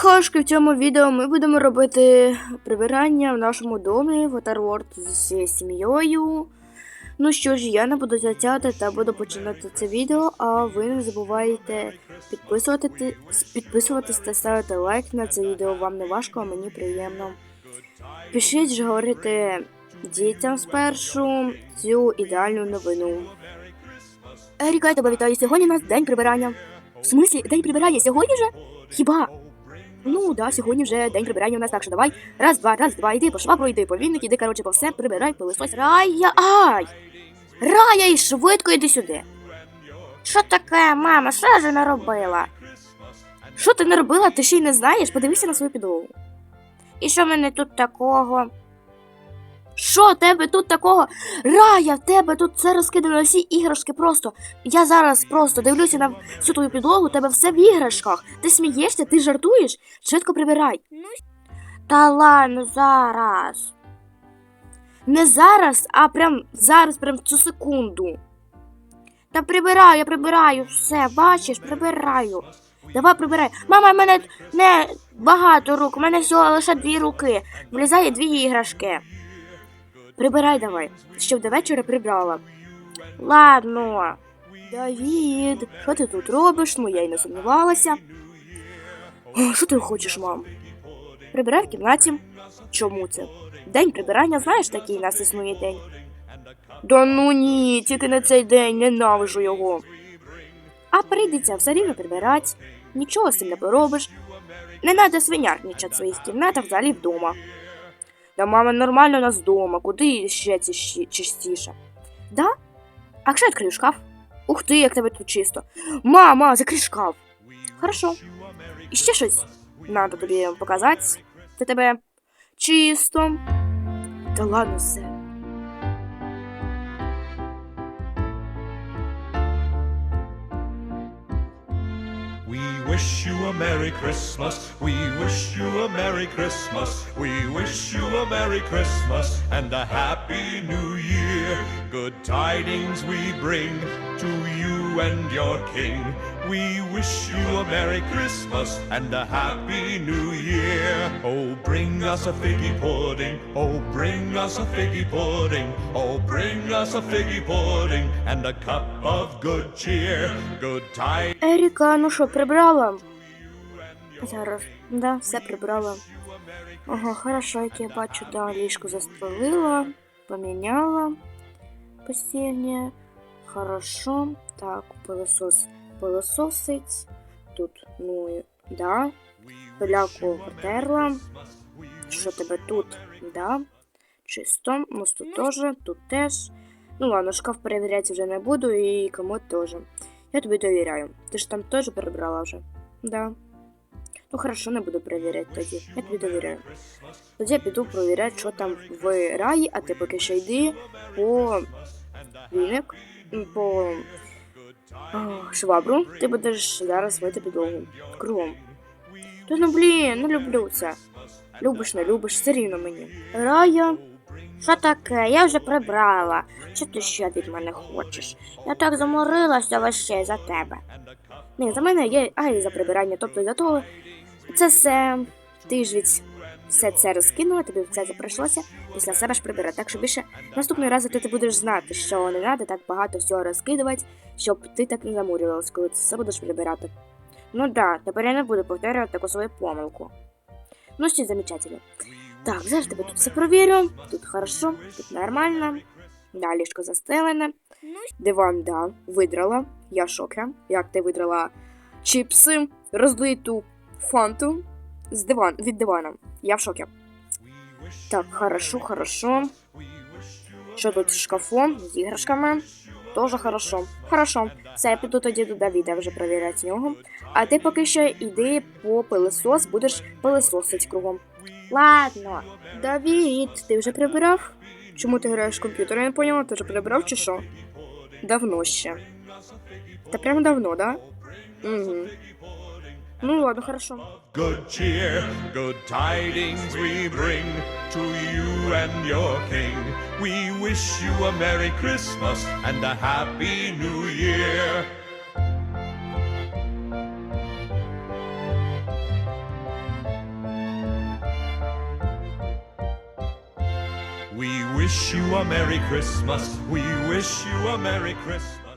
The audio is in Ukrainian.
Хахашки, в цьому відео ми будемо робити прибирання в нашому домі в Waterworld зі сім'єю. Ну що ж, я не буду затягати та буду починати це відео, а ви не забувайте підписувати, підписуватись та ставити лайк на це відео. Вам не важко, а мені приємно. Пишіть же говорити дітям спершу цю ідеальну новину. Еріка, я тебе вітаю. Сьогодні у нас день прибирання. В смислі, день прибирання сьогодні вже? Хіба? Ну да, сьогодні вже день прибирання у нас, так що давай. Раз, два, раз, два, йди по швабру, йди по вінник, іди, коротше, по все, прибирай, пилисось. Рая, ай! Рая, і швидко йди сюди. Що таке, мама, що я не робила? Що ти не робила, Ти ще й не знаєш? Подивися на свою підлогу. І що в мене тут такого? Що тебе тут такого? Рая, в тебе тут все розкидано, всі іграшки просто. Я зараз просто дивлюся на всю твою підлогу, тебе все в іграшках. Ти смієшся, ти жартуєш? Швидко прибирай. Та ладно, зараз. Не зараз, а прям зараз, прям цю секунду. Та прибираю, я прибираю все, бачиш, прибираю. Давай прибирай. Мама, в мене не багато рук, у мене всього лише дві руки. Влізає дві іграшки. Прибирай давай, щоб до вечора прибрала. Ладно. Давід, що ти тут робиш? Ну я й не сумнівалася. Що ти хочеш, мам? Прибирай в кімнаті. Чому це? День прибирання, знаєш, такий нас існує день. Да ну ні, тільки на цей день ненавижу його. А прийдеться все рівно прибирати. Нічого з цим не поробиш. Не треба свинярничати в своїх кімнатах взагалі вдома. Та мама нормально у нас вдома, куди ще ці? Да? А якщо я відкрию шкаф? Ух ти, як тебе тут чисто. Мама, закрий шкаф. Хорошо. І ще щось надо тобі показати. Ти тебе чисто. Та ладно все. Wish you a Merry Christmas. We wish you a Merry Christmas. We wish you a Merry Christmas and a Happy New Year. Good tidings we bring to you and your King. We wish you a Merry Christmas and a Happy New Year. Oh, bring us a figgy pudding. Oh, bring us a figgy pudding. Oh, bring us a figgy pudding and a cup of good cheer. Good tidings. Еріка, ну що, прибрала? Зараз, да, все прибрала. Ага, хорошо, як я бачу, да, ліжко застелила, поміняла постільне. Хорошо. Так, пилосос пилососить. Тут, ну, да. Пиляку потерла. Що тебе тут? Да. Чисто. Ну, тут теж, тут теж. Ну ладно, шкаф перевіряти вже не буду і комод теж. Я тобі довіряю. Ти ж там теж перебрала вже? Да. Ну хорошо, не буду перевіряти тоді. Я тобі довіряю. Тоді я піду перевіряти, що там в раї, а ти поки що йди по віник, по о, швабру. Ти будеш зараз мити підлогу. Кругом. Та ну блін, не люблю це. Любиш, не любиш, все рівно мені. Рая. Що таке? Я вже прибрала. Що ти ще від мене хочеш? Я так заморилася ваще за тебе. Ні, за мене є, а і за прибирання, тобто за того. Це все. Ти ж від все це розкинула, тобі все це прийшлося після себе ж прибирати. Так що більше наступного разу ти, ти будеш знати, що не треба так багато всього розкидувати, щоб ти так не замурювалась, коли ти все будеш прибирати. Ну да, тепер я не буду повторювати таку свою помилку. Ну, все замечательно. Так, зараз тебе тут все провірю. Тут хорошо, тут нормально. Да, ліжко застелене. Диван, да, видрала. Я в шокі. Як ти видрала чіпси, розлиту фанту з диван, від дивана. Я в шокі. Так, хорошо, хорошо. Що тут з шкафом, з іграшками? Тоже хорошо. Хорошо. Все, я піду тоді до Давіда вже перевіряти нього. А ти поки що йди по пилосос, будеш пилососить кругом. Ладно. Давід, ти вже прибирав? Чому ти граєш в комп'ютер? Я не поняла, ти вже прибирав чи що? Давно ще. Та прямо давно, да? Угу. Ну ладно, хорошо. Good cheer, good tidings we bring to you and your king. We wish you a Merry Christmas and a Happy New Year. We wish you a Merry Christmas. We wish you a Merry Christmas.